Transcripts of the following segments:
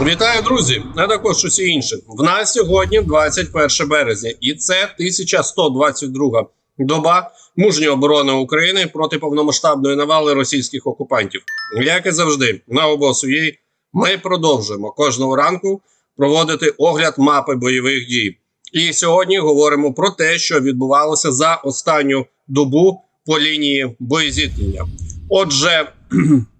Вітаю, друзі! А також усі інші. В нас сьогодні 21 березня, і це 1122 доба мужньої оборони України проти повномасштабної навали російських окупантів. Як і завжди, на обосує ми продовжуємо кожного ранку проводити огляд мапи бойових дій. І сьогодні говоримо про те, що відбувалося за останню добу по лінії боєзіткнення. Отже,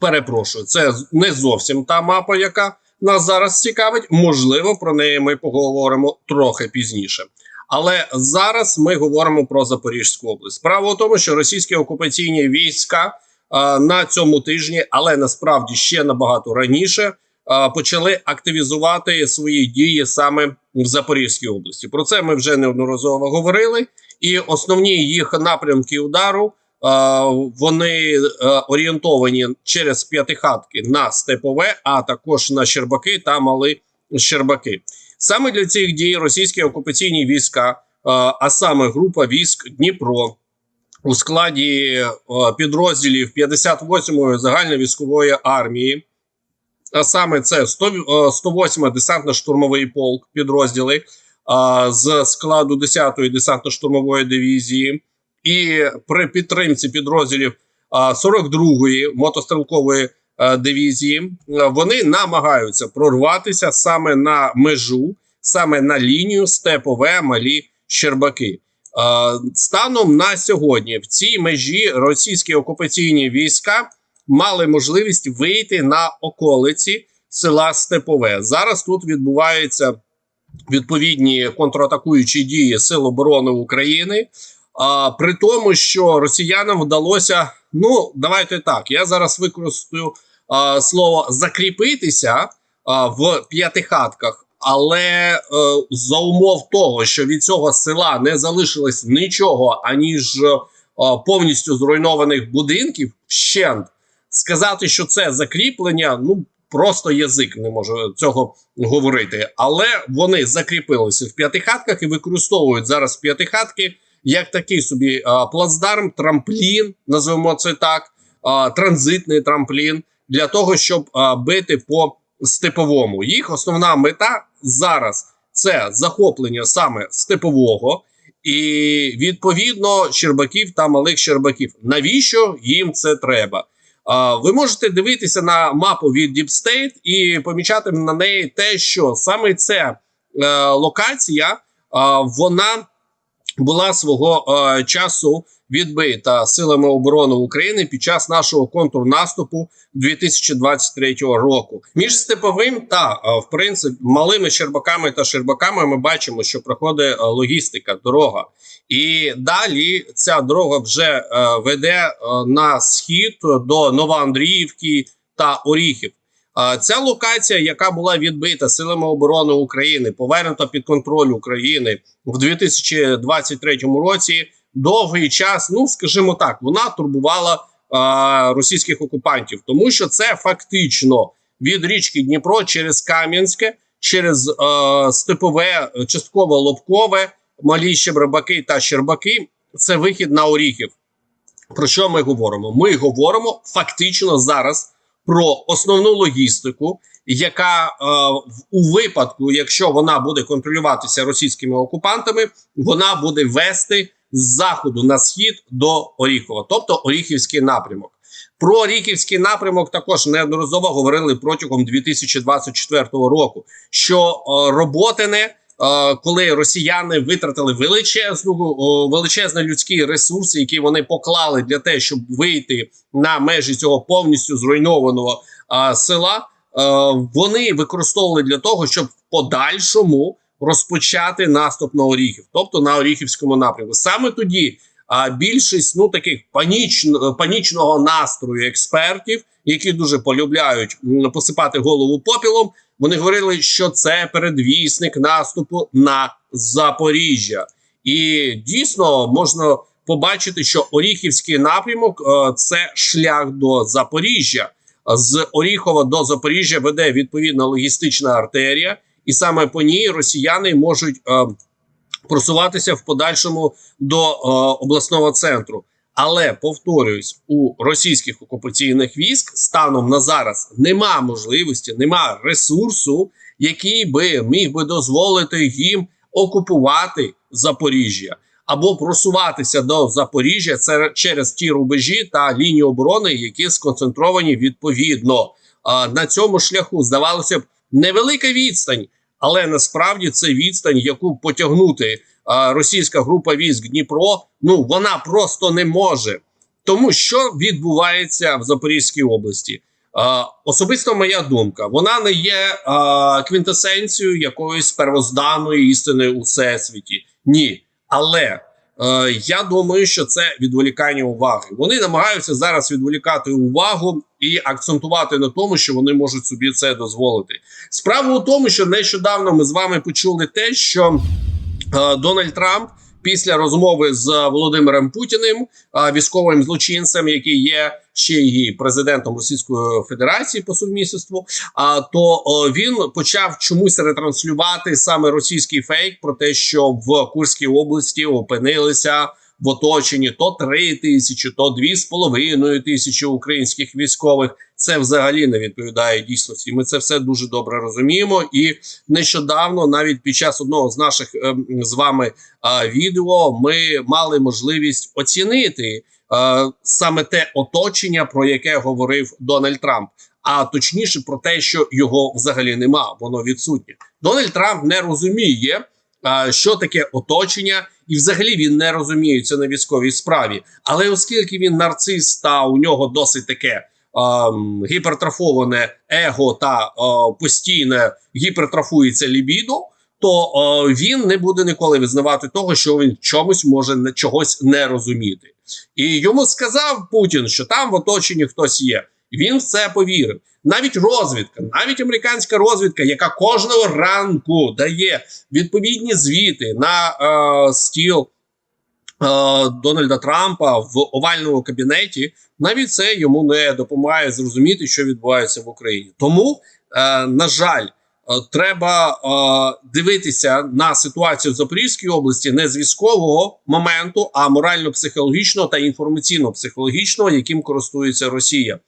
перепрошую, це не зовсім та мапа, яка нас зараз цікавить. Можливо, про неї ми поговоримо трохи пізніше. Але зараз ми говоримо про Запорізьку область. Справа в тому, що російські окупаційні війська а, на цьому тижні, але насправді ще набагато раніше, а, почали активізувати свої дії саме в Запорізькій області. Про це ми вже неодноразово говорили. І основні їх напрямки удару вони е, орієнтовані через п'ятихатки на степове, а також на Щербаки та Мали Щербаки. Саме для цих дій російські окупаційні війська, е, а саме група військ Дніпро у складі е, підрозділів 58-ї загальновійськової армії, а саме це 100, е, 108-й десантно-штурмовий полк підрозділи е, з складу 10-ї десантно-штурмової дивізії, і при підтримці підрозділів е, 42-ї мотострілкової дивізії, вони намагаються прорватися саме на межу, саме на лінію степове малі Щербаки. Станом на сьогодні в цій межі російські окупаційні війська мали можливість вийти на околиці села Степове. Зараз тут відбуваються відповідні контратакуючі дії Сил оборони України. А, при тому, що росіянам вдалося, ну давайте так. Я зараз використаю слово закріпитися а, в п'ятихатках, але е, за умов того, що від цього села не залишилось нічого, аніж е, повністю зруйнованих будинків, вщент сказати, що це закріплення, ну просто язик не може цього говорити. Але вони закріпилися в п'ятихатках і використовують зараз п'ятихатки як такий собі плацдарм, трамплін, називаємо це так, транзитний трамплін для того, щоб бити по степовому. Їх основна мета зараз це захоплення саме степового. І відповідно Щербаків та малих Щербаків. Навіщо їм це треба? А, ви можете дивитися на мапу від Deep State і помічати на неї те, що саме ця е, локація е, вона була свого е, часу відбита силами оборони України під час нашого контрнаступу 2023 року. Між степовим та е, в принципі малими Щербаками та Щербаками ми бачимо, що проходить е, логістика, дорога. І далі ця дорога вже е, веде е, на схід до Новоандріївки та Оріхів. Ця локація, яка була відбита силами оборони України, повернута під контроль України в 2023 році. Довгий час, ну скажімо так, вона турбувала е, російських окупантів, тому що це фактично від річки Дніпро через Кам'янське, через е, степове, частково лобкове, малі Щербаки та Щербаки. Це вихід на Оріхів. Про що ми говоримо? Ми говоримо фактично зараз про основну логістику, яка е, у випадку, якщо вона буде контролюватися російськими окупантами, вона буде вести з заходу на схід до Оріхова, тобто Оріхівський напрямок. Про Оріхівський напрямок також неодноразово говорили протягом 2024 року. Що е, роботине, е, коли росіяни витратили величезну величезний ресурси, які вони поклали для того, щоб вийти на межі цього повністю зруйнованого села, вони використовували для того, щоб в подальшому розпочати наступ на Оріхів, тобто на Оріхівському напрямку. Саме тоді а, більшість ну таких панічно, панічного настрою експертів, які дуже полюбляють посипати голову попілом, вони говорили, що це передвісник наступу на Запоріжжя, і дійсно можна побачити, що Оріхівський напрямок е, це шлях до Запоріжжя. З Оріхова до Запоріжжя веде відповідна логістична артерія, і саме по ній росіяни можуть е, просуватися в подальшому до е, обласного центру. Але повторюсь, у російських окупаційних військ станом на зараз нема можливості, нема ресурсу, який би міг би дозволити їм окупувати Запоріжжя або просуватися до Запоріжжя через ті рубежі та лінії оборони, які сконцентровані відповідно. На цьому шляху здавалося б невелика відстань, але насправді це відстань, яку потягнути російська група військ Дніпро. Ну вона просто не може. Тому що відбувається в Запорізькій області. Особисто моя думка, вона не є квінтесенцією якоїсь первозданої істини у всесвіті. Ні. Але е, я думаю, що це відволікання уваги. Вони намагаються зараз відволікати увагу і акцентувати на тому, що вони можуть собі це дозволити. Справа у тому, що нещодавно ми з вами почули те, що е, Дональд Трамп. Після розмови з Володимиром Путіним, е, військовим злочинцем, який є ще й президентом Російської Федерації по сумісництву, а то він почав чомусь ретранслювати саме російський фейк про те, що в Курській області опинилися в оточенні то 3 тисячі, то 2,5 тисячі українських військових. Це взагалі не відповідає дійсності. Ми це все дуже добре розуміємо. І нещодавно, навіть під час одного з наших е, з вами е, відео, ми мали можливість оцінити е, саме те оточення, про яке говорив Дональд Трамп. А точніше про те, що його взагалі нема, воно відсутнє. Дональд Трамп не розуміє, що таке оточення, і взагалі він не розуміється на військовій справі. Але оскільки він нарцис та у нього досить таке ем, гіпертрофоване его та е, постійно гіпертрофується лібідо, то е, він не буде ніколи визнавати того, що він чомусь може не чогось не розуміти. І йому сказав Путін, що там в оточенні хтось є. Він в це повірив. Навіть розвідка, навіть американська розвідка, яка кожного ранку дає відповідні звіти на е, стіл е, Дональда Трампа в овальному кабінеті, навіть це йому не допомагає зрозуміти, що відбувається в Україні. Тому, е, на жаль, е, треба е, дивитися на ситуацію в Запорізькій області не з військового моменту, а морально-психологічного та інформаційно-психологічного, яким користується Росія.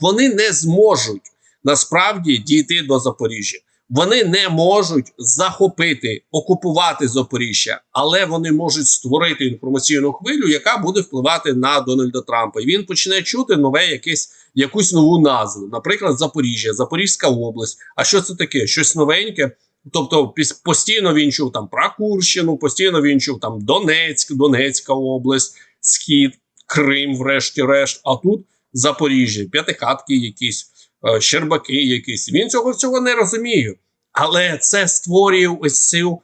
Вони не зможуть насправді дійти до Запоріжжя. Вони не можуть захопити, окупувати Запоріжжя, але вони можуть створити інформаційну хвилю, яка буде впливати на Дональда Трампа. І він почне чути нове якесь якусь нову назву, наприклад, Запоріжжя, Запорізька область. А що це таке? Щось новеньке. Тобто, постійно він чув там про Курщину, постійно він чув там Донецьк, Донецька область, Схід, Крим, врешті-решт. А тут Запоріжжя, п'ятихатки якісь. е, Щербаки якісь. Він цього всього не розуміє. Але це створює ось цю е,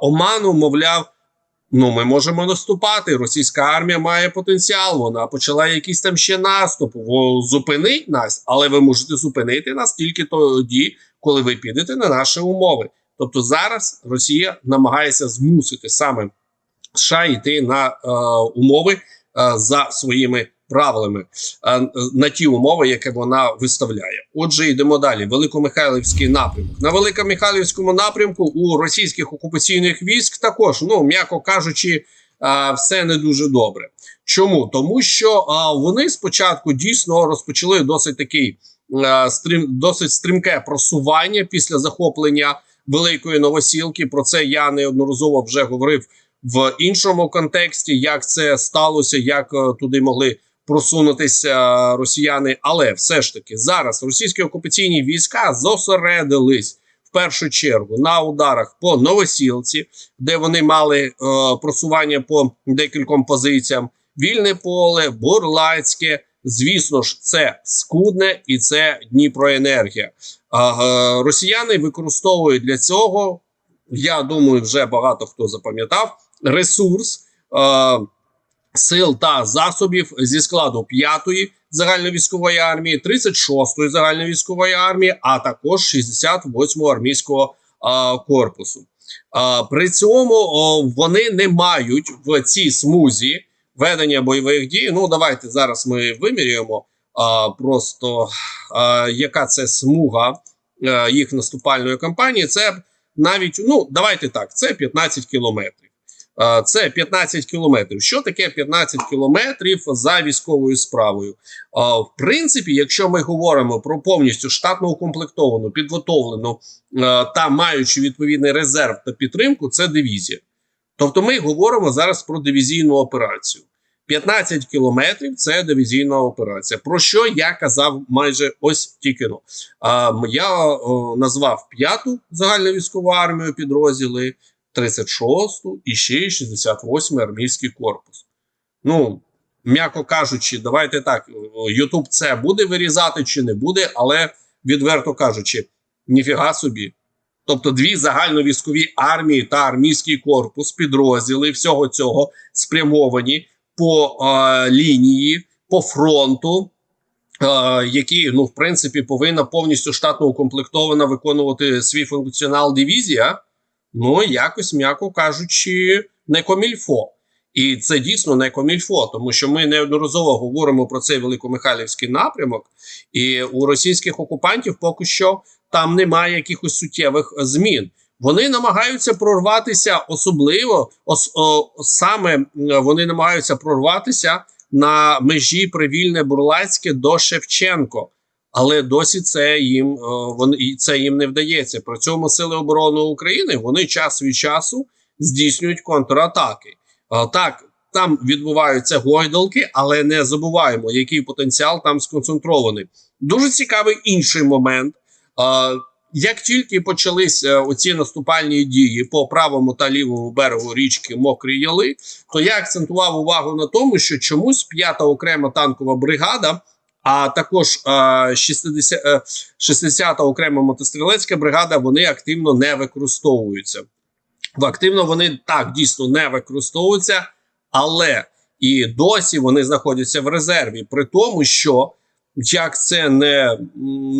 оману, мовляв, ну ми можемо наступати. Російська армія має потенціал. Вона почала якийсь там ще наступ. Зупинить нас, але ви можете зупинити нас тільки тоді, коли ви підете на наші умови. Тобто зараз Росія намагається змусити саме США йти на е, умови е, за своїми правилами е, на ті умови, які вона виставляє. Отже, йдемо далі. Великомихайлівський напрямок. На Великомихайлівському напрямку у російських окупаційних військ також, ну м'яко кажучи, е, все не дуже добре. Чому? Тому що е, вони спочатку дійсно розпочали досить такий е, стрім, досить стрімке просування після захоплення великої новосілки. Про це я неодноразово вже говорив в іншому контексті, як це сталося, як туди могли просунутися росіяни. Але все ж таки зараз російські окупаційні війська зосередились в першу чергу на ударах по новосілці, де вони мали е, просування по декільком позиціям. Вільне поле, Бурлацьке. Звісно ж, це скудне і це Дніпроенергія. А, е, росіяни використовують для цього. Я думаю, вже багато хто запам'ятав ресурс е, сил та засобів зі складу 5-ї загальновійськової армії, 36-ї загальновійськової армії, а також 68-го армійського е, корпусу. Е, при цьому о, вони не мають в цій смузі ведення бойових дій. Ну, давайте зараз ми вимірюємо а, просто а, яка це смуга а, їх наступальної кампанії. Це навіть, ну давайте так, це 15 кілометрів. Е, Це 15 кілометрів. Що таке 15 кілометрів за військовою справою? Е, В принципі, якщо ми говоримо про повністю штатно укомплектовану, підготовлену е, та маючи відповідний резерв та підтримку, це дивізія. Тобто, ми говоримо зараз про дивізійну операцію. 15 кілометрів це дивізійна операція. Про що я казав майже ось тільки. Я назвав п'яту загальновійськову армію підрозділи, 36-ту і ще й 68-й армійський корпус. Ну, м'яко кажучи, давайте так: Ютуб це буде вирізати чи не буде, але відверто кажучи, ніфіга собі. Тобто дві загальновійськові армії та армійський корпус, підрозділи всього цього спрямовані по е, лінії, по фронту, е, які, ну, в принципі, повинна повністю штатно укомплектована виконувати свій функціонал дивізія. Ну, якось, м'яко кажучи, не комільфо. І це дійсно не комільфо, тому що ми неодноразово говоримо про цей великомихайлівський напрямок, і у російських окупантів поки що там немає якихось суттєвих змін. Вони намагаються прорватися, особливо ос, о, саме вони намагаються прорватися на межі Привільне Бурлацьке до Шевченко. Але досі це їм е, вони це їм не вдається. При цьому сили оборони України вони час від часу здійснюють контратаки. Е, Так, там відбуваються гойдалки, але не забуваємо, який потенціал там сконцентрований. Дуже цікавий інший момент. Е, Як тільки почались е, оці наступальні дії по правому та лівому берегу річки Мокрі Яли, то я акцентував увагу на тому, що чомусь п'ята окрема танкова бригада, а також е, 60, е, 60-та окрема мотострілецька бригада, вони активно не використовуються. Активно вони так дійсно не використовуються, але і досі вони знаходяться в резерві, при тому, що як це не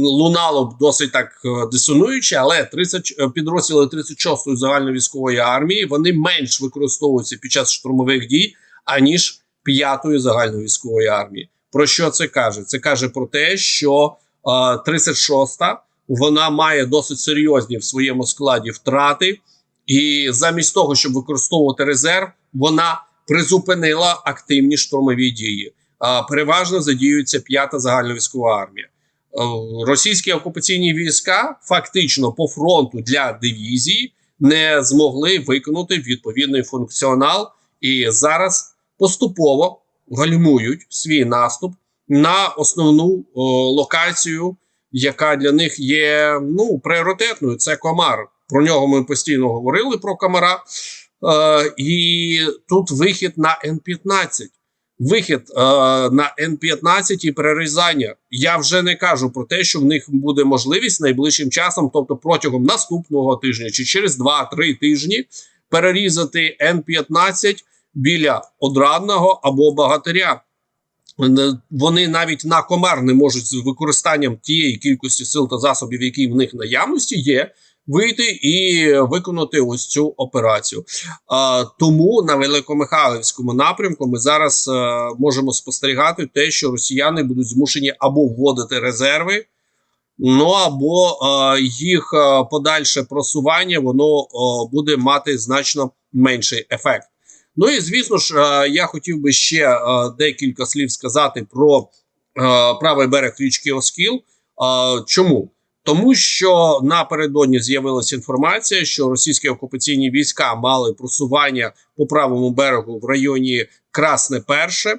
лунало б досить так е, дисонуюче, але 30 е, підрозділи 36-ї загальновійськової армії вони менш використовуються під час штурмових дій, аніж 5-ї загальновійськової армії. Про що це каже? Це каже про те, що е, 36-та вона має досить серйозні в своєму складі втрати, і замість того, щоб використовувати резерв, вона призупинила активні штурмові дії. А, переважно задіюється п'ята загальновійськова армія. Е, Російські окупаційні війська фактично по фронту для дивізії не змогли виконати відповідний функціонал, і зараз поступово гальмують свій наступ на основну о, локацію, яка для них є ну пріоритетною. Це комар. Про нього ми постійно говорили про комара. Е, і тут вихід на Н-15 вихід е, на Н-15 і перерізання. Я вже не кажу про те, що в них буде можливість найближчим часом, тобто протягом наступного тижня чи через 2-3 тижні, перерізати Н-15 біля одрадного або багатиря. Е, Вони навіть на комар не можуть з використанням тієї кількості сил та засобів, які в них наявності є, вийти і виконати ось цю операцію. Тому на Великомихайлівському напрямку ми зараз е, можемо спостерігати те, що росіяни будуть змушені або вводити резерви, ну або е, їх подальше просування воно буде мати значно менший ефект. Ну і звісно ж, е, я хотів би ще е, декілька слів сказати про е, правий берег річки Оскіл. Чому? Тому що напередодні з'явилася інформація, що російські окупаційні війська мали просування по правому берегу в районі Красне Перше.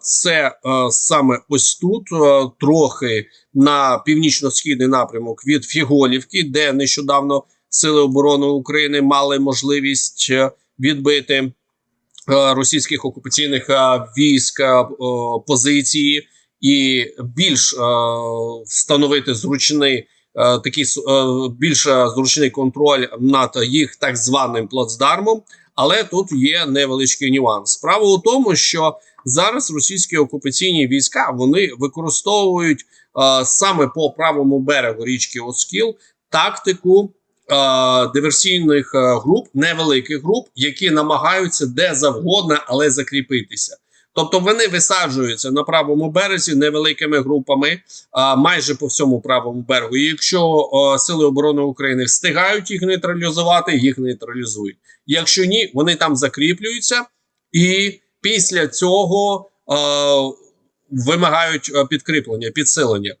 Це саме ось тут, трохи на північно-східний напрямок від Фіголівки, де нещодавно Сили оборони України мали можливість відбити е, російських окупаційних е, військ е, позиції і більш встановити зручний такий більш зручний контроль над їх так званим плацдармом. Але тут є невеличкий нюанс. Справа у тому, що зараз російські окупаційні війська вони використовують саме по правому берегу річки Оскіл тактику диверсійних е, груп, невеликих груп, які намагаються де завгодно, але закріпитися. Тобто вони висаджуються на правому березі невеликими групами, а, майже по всьому правому берегу. І якщо о, сили оборони України встигають їх нейтралізувати, їх нейтралізують. Якщо ні, вони там закріплюються, і після цього е, вимагають е, підкріплення, підсилення. Е,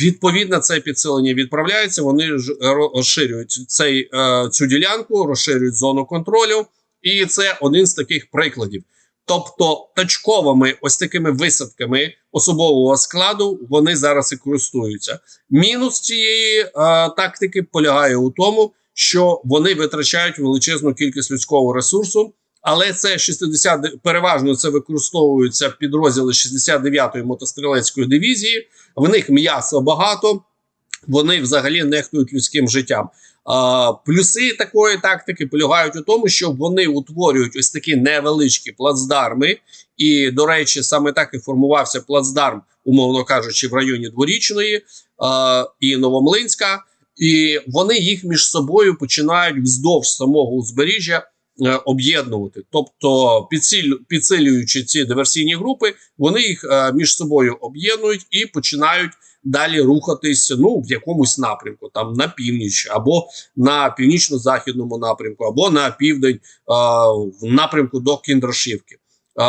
відповідно, це підсилення відправляється. Вони ж розширюють цей, е, цю ділянку, розширюють зону контролю, і це один з таких прикладів. Тобто точковими ось такими висадками особового складу вони зараз і користуються. Мінус цієї е, тактики полягає у тому, що вони витрачають величезну кількість людського ресурсу, але це 60, переважно це використовуються підрозділи 69-ї мотострілецької дивізії. В них м'яса багато, вони взагалі нехтують людським життям. А, плюси такої тактики полягають у тому, що вони утворюють ось такі невеличкі плацдарми. І, до речі, саме так і формувався плацдарм, умовно кажучи, в районі Дворічної а, і Новомлинська. І вони їх між собою починають вздовж самого узбережжя об'єднувати. Тобто, підсилю, підсилюючи ці диверсійні групи, вони їх е, між собою об'єднують і починають далі рухатись ну в якомусь напрямку, там на північ, або на північно-західному напрямку, або на південь е, в напрямку до Кіндрошівки. Е,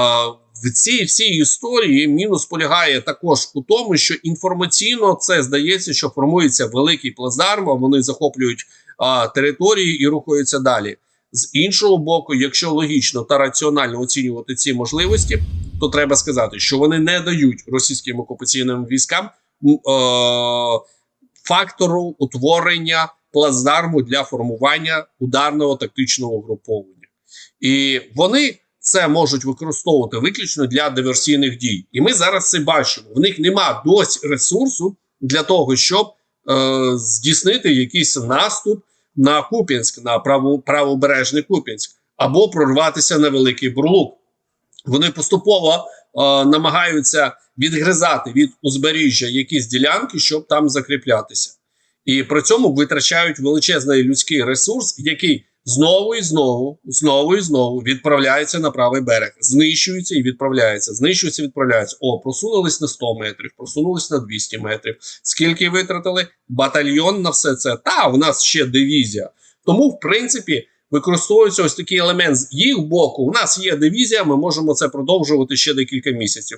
в цій всій історії мінус полягає також у тому, що інформаційно це здається, що формується великий плацдарм, вони захоплюють а, території і рухаються далі. З іншого боку, якщо логічно та раціонально оцінювати ці можливості, то треба сказати, що вони не дають російським окупаційним військам е, фактору утворення плацдарму для формування ударного тактичного угруповання. І вони це можуть використовувати виключно для диверсійних дій. І ми зараз це бачимо. В них нема досі ресурсу для того, щоб е, здійснити якийсь наступ на Куп'янськ, на право, правобережний Куп'янськ, або прорватися на Великий Бурлук. Вони поступово е, намагаються відгризати від узбережжя якісь ділянки, щоб там закріплятися. І при цьому витрачають величезний людський ресурс, який знову і знову, знову і знову відправляється на правий берег, знищується і відправляється, знищується, і відправляється. О, просунулись на 100 метрів, просунулись на 200 метрів. Скільки витратили? Батальйон на все це. Та в нас ще дивізія. Тому, в принципі, використовується ось такий елемент з їх боку. У нас є дивізія, ми можемо це продовжувати ще декілька місяців.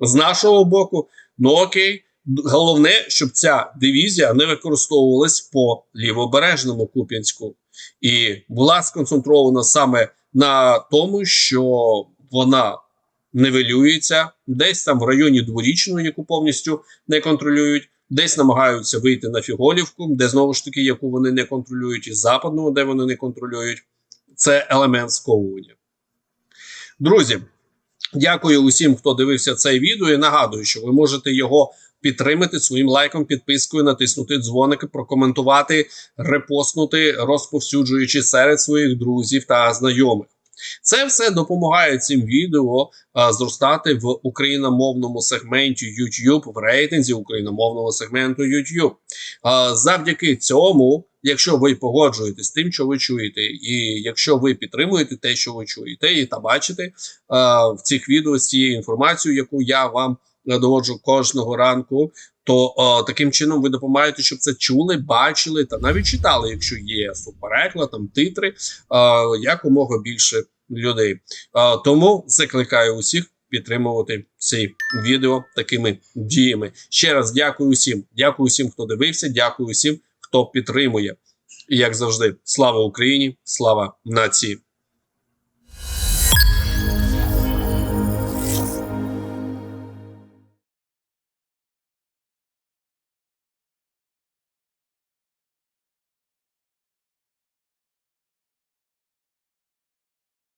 З нашого боку, ну окей. Головне, щоб ця дивізія не використовувалась по лівобережному Куп'янську і була сконцентрована саме на тому, що вона нивелюється десь там в районі дворічної, яку повністю не контролюють, десь намагаються вийти на Фіголівку, де знову ж таки, яку вони не контролюють, і западного, де вони не контролюють. Це елемент сковування. Друзі, дякую усім, хто дивився це відео. І нагадую, що ви можете його підтримати своїм лайком, підпискою, натиснути дзвоники, прокоментувати, репостнути, розповсюджуючи серед своїх друзів та знайомих. Це все допомагає цим відео а, зростати в україномовному сегменті YouTube, в рейтинзі україномовного сегменту YouTube. А, завдяки цьому, якщо ви погоджуєтесь з тим, що ви чуєте, і якщо ви підтримуєте те, що ви чуєте, і та бачите а, в цих відео з цією інформацією, яку я вам доводжу кожного ранку, то о, таким чином ви допомагаєте, щоб це чули, бачили та навіть читали, якщо є супереклад, там титри, о, якомога більше людей. О, тому закликаю усіх підтримувати ці відео такими діями. Ще раз дякую усім. Дякую усім, хто дивився. Дякую усім, хто підтримує. І як завжди, слава Україні, слава нації.